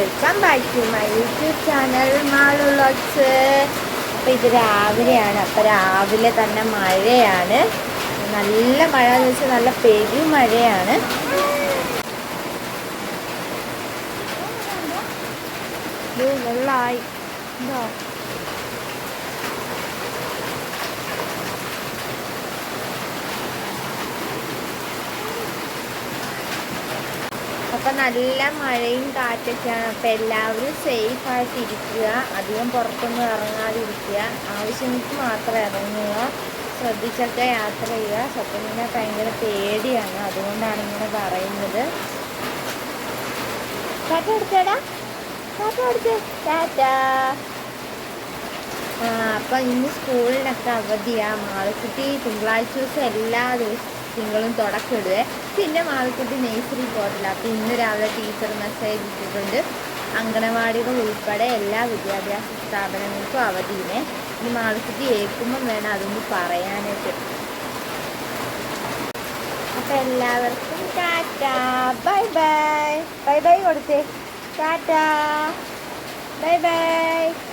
Welcome back to my YouTube channel മാളുളോട്സ് അപ്പോൾ ഇത് രാവിലെയാണ്. അപ്പോൾ രാവിലെ തന്നെ മഴയാണ്. നല്ല മഴ എന്ന് വെച്ചാൽ നല്ല പെരു മഴയാണ്. വെള്ളമായി എന്തോ അപ്പം നല്ല മഴയും കാറ്റൊക്കെയാണ്. അപ്പം എല്ലാവരും സേഫ് ആയിട്ട് ഇരിക്കുക അധികം പുറത്തൊന്നും ഇറങ്ങാതിരിക്കുക. ആവശ്യങ്ങൾക്ക് മാത്രം ഇറങ്ങുക. ശ്രദ്ധിച്ചൊക്കെ യാത്ര ചെയ്യുക. സത്യം പറഞ്ഞാൽ ഭയങ്കര പേടിയാണ്. അതുകൊണ്ടാണ് ഇങ്ങനെ പറയുന്നത്. അപ്പം ഇന്ന് സ്കൂളിനൊക്കെ അവധിയാണ് മാളക്കുട്ടി തിങ്കളാഴ്ച ദിവസം എല്ലാ ദിവസവും തിങ്കളും തുടക്കിടുവേ പിന്നെ മാവിക്കുട്ടി നേഴ്സറി പോകത്തില്ല. അപ്പം ഇന്ന് രാവിലെ ടീച്ചർ മെസ്സേജ് ഇട്ടിട്ടുണ്ട്. അങ്കണവാടികൾ ഉൾപ്പെടെ എല്ലാ വിദ്യാഭ്യാസ സ്ഥാപനങ്ങൾക്കും അവധിയിനെ ഇനി മാവിക്കുട്ടി ഏൽക്കുമ്പം വേണം അതൊന്ന് പറയാനായിട്ട്. അപ്പം എല്ലാവർക്കും tata. Bye bye. Bye bye കൊടുത്തേ. ടാറ്റ. Bye bye.